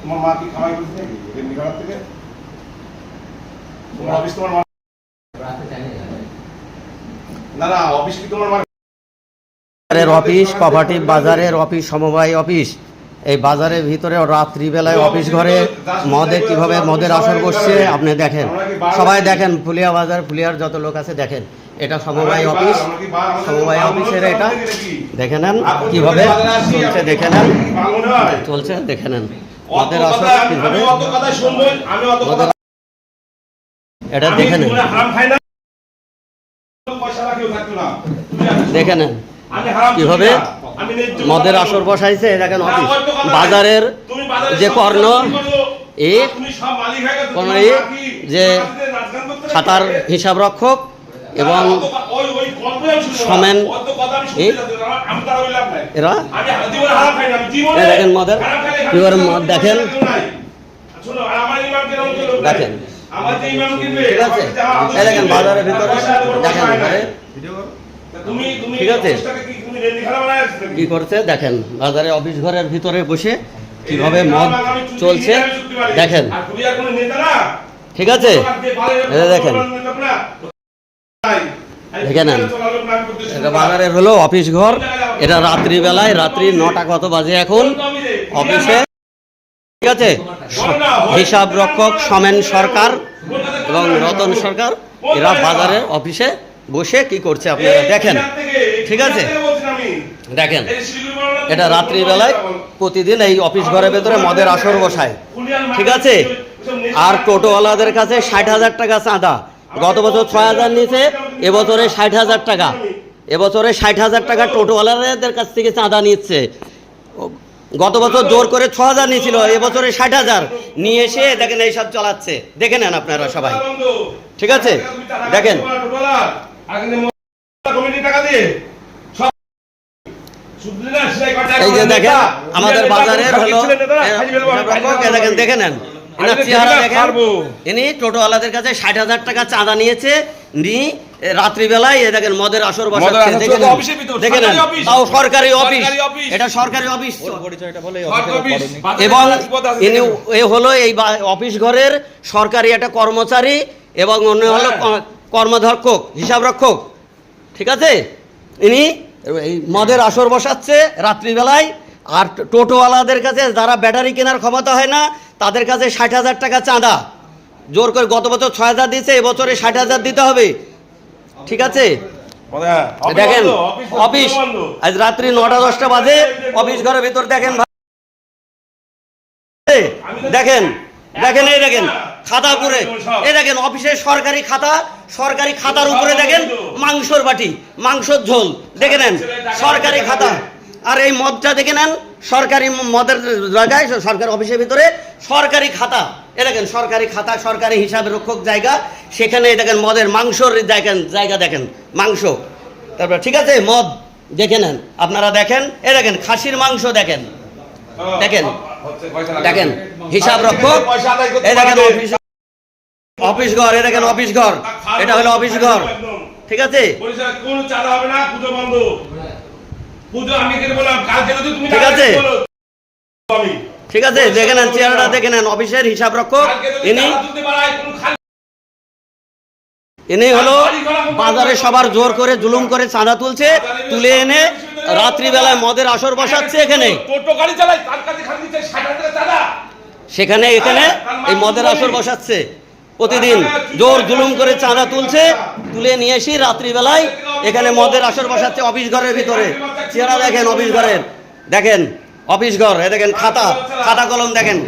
তোমার মা কি কামাই করছে নাকি? খারাপ থেকে? তোমার অফিস তোমার মা না না অফিস কি তোমার মা অফিস কপাটিভ বাজারের অফিস সমবায় অফিস এই বাজারের ভিতরে রাত্রিবেলায় অফিস ঘরে মদে কীভাবে মদের আসর বসছে আপনি দেখেন। সবাই দেখেন ফুলিয়া বাজার ফুলিয়ার যত লোক আছে দেখেন। এটা সমবায় অফিস সমবায় অফিসের এটা। দেখে নেন কীভাবে চলছে দেখে নেন। চলছে দেখে নেন। মদের আসর কীভাবে? আমি অত কথা শুনব আমি অত কথা এটা দেখে নেন। দেখে নেন। কীভাবে? মদের আসর। বসাইছে দেখেন অফিস? কথা নাই। বাজারের যে কর্ণ এ হয়ে কি যে? খাতার হিসাব রক্ষক এবং। সমেন। এরা? দেখেন মদের, পিওর মদ দেখেন। দেখেন। ঠিক আছে। দেখেন বাজারের ভিতরে দেখেন ঠিক আছে। কি করছে? দেখেন বাজারে অফিস ঘরের ভিতরে বসে কীভাবে মদ চলছে। দেখেন। আর তুমি আর কোনো নেতা না? ঠিক আছে। দেখেন। এটা বাজারের হলো অফিস ঘর। এটা রাত্রিবেলায়, রাত্রি নটা কত বাজে এখন? অফিসে। ঠিক আছে? হিসাব রক্ষক সমেন সরকার এবং রতন সরকার, এরা বাজারের অফিসে বসে কি করছে আপনারা দেখেন। ঠিক আছে? দেখেন, এটা রাত্রিবেলায় প্রতিদিন এই অফিস ঘরের ভেতরে মদের আসর বসায়। ঠিক আছে? আর টোটোওয়ালাদের কাছে ষাট হাজার টাকা চাঁদা। গত বছর ছয় হাজার নিয়েছে এবছরে ষাট হাজার টাকা এবছরে ষাট হাজার টাকা টোটোওয়ালাদের কাছ থেকে চাঁদা নিচ্ছে গত বছর জোর করে ছ হাজার নিয়েছিল এবছরে ষাট হাজার নিয়ে এসে দেখেন এইসব চালাচ্ছে দেখে নেন আপনারা সবাই ঠিক আছে দেখেন এই যে দেখেন আমাদের বাজারের হলো দেখে নেন এনার চেহারা দেখেন। ইনি টোটোওয়ালাদের কাছে ষাট হাজার টাকা চাঁদা নিয়েছে। নি রাত্রিবেলায় এ দেখেন মদের আসর বসাচ্ছে। আসর দেখে চলছে নেন অফিসের ভিতর, দেখে নেন সরকারি অফিস। তাও সরকারি অফিস। এটা সরকারি অফিস। এবং ইনি এ হলো এই অফিস ঘরের সরকারি একটা কর্মচারী এবং অন্য হলো ক- কর্মধক্ষক হিসাব রক্ষক ঠিক আছে? ইনি এই মদের আসর বসাচ্ছে রাত্রিবেলায়। আর টোটোওয়ালাদের কাছে যারা ব্যাটারি কেনার ক্ষমতা হয় না তাদের কাছে ষাট হাজার টাকা চাঁদা। জোর করে গত বছর ছয় হাজার দিয়েছে এবছরে ষাট হাজার দিতে হবে। ঠিক আছে? দেখেন অফিস আজ রাত্রি নটা দশটা বাজে। অফিস ঘরের ভিতর দেখেন দেখেন দেখেন এই দেখেন খাতা উপরে। এই দেখেন অফিসের সরকারি খাতা সরকারি খাতার উপরে দেখেন মাংসর বাটি মাংসর ঝোল। দেখে নেন সরকারি খাতা। আর এই মদটা দেখে নেন, সরকারি মদের জায়গায়, সরকারি অফিসের ভিতরে সরকারি খাতা। এ দেখেন, সরকারি খাতা, সরকারি হিসাব রক্ষক জায়গা। সেখানে দেখেন, মদের মাংসর দেখেন, জায়গা দেখেন, মাংস। তারপর ঠিক আছে, মদ দেখে নেন, আপনারা দেখেন, এ দেখেন, খাসির মাংস দেখেন। দেখেন দেখেন, হিসাব রক্ষক এই দেখেন, অফিস অফিস ঘর, এ দেখেন, অফিস ঘর। এটা হলো অফিস ঘর। ঠিক আছে? ঠিক আছে। ঠিক আছে দেখে নেন চেহারাটা দেখে নেন। অফিসের হিসাব রক্ষক ইনি ইনি হলো বাজারে সবার জোর করে জুলুম করে চাঁদা তুলছে তুলে এনে রাত্রিবেলায় মদের আসর বসাচ্ছে এখানে। সেখানে এখানে এই মদের আসর বসাচ্ছে। প্রতিদিন জোর জুলুম করে চাঁদা তুলছে তুলে নিয়ে এসে রাত্রিবেলায় এখানে মদের আসর বসাচ্ছে অফিস ঘরের ভিতরে। চেহারা দেখেন অফিস ঘরের। দেখেন অফিস ঘর এ দেখেন খাতা খাতা কলম দেখেন।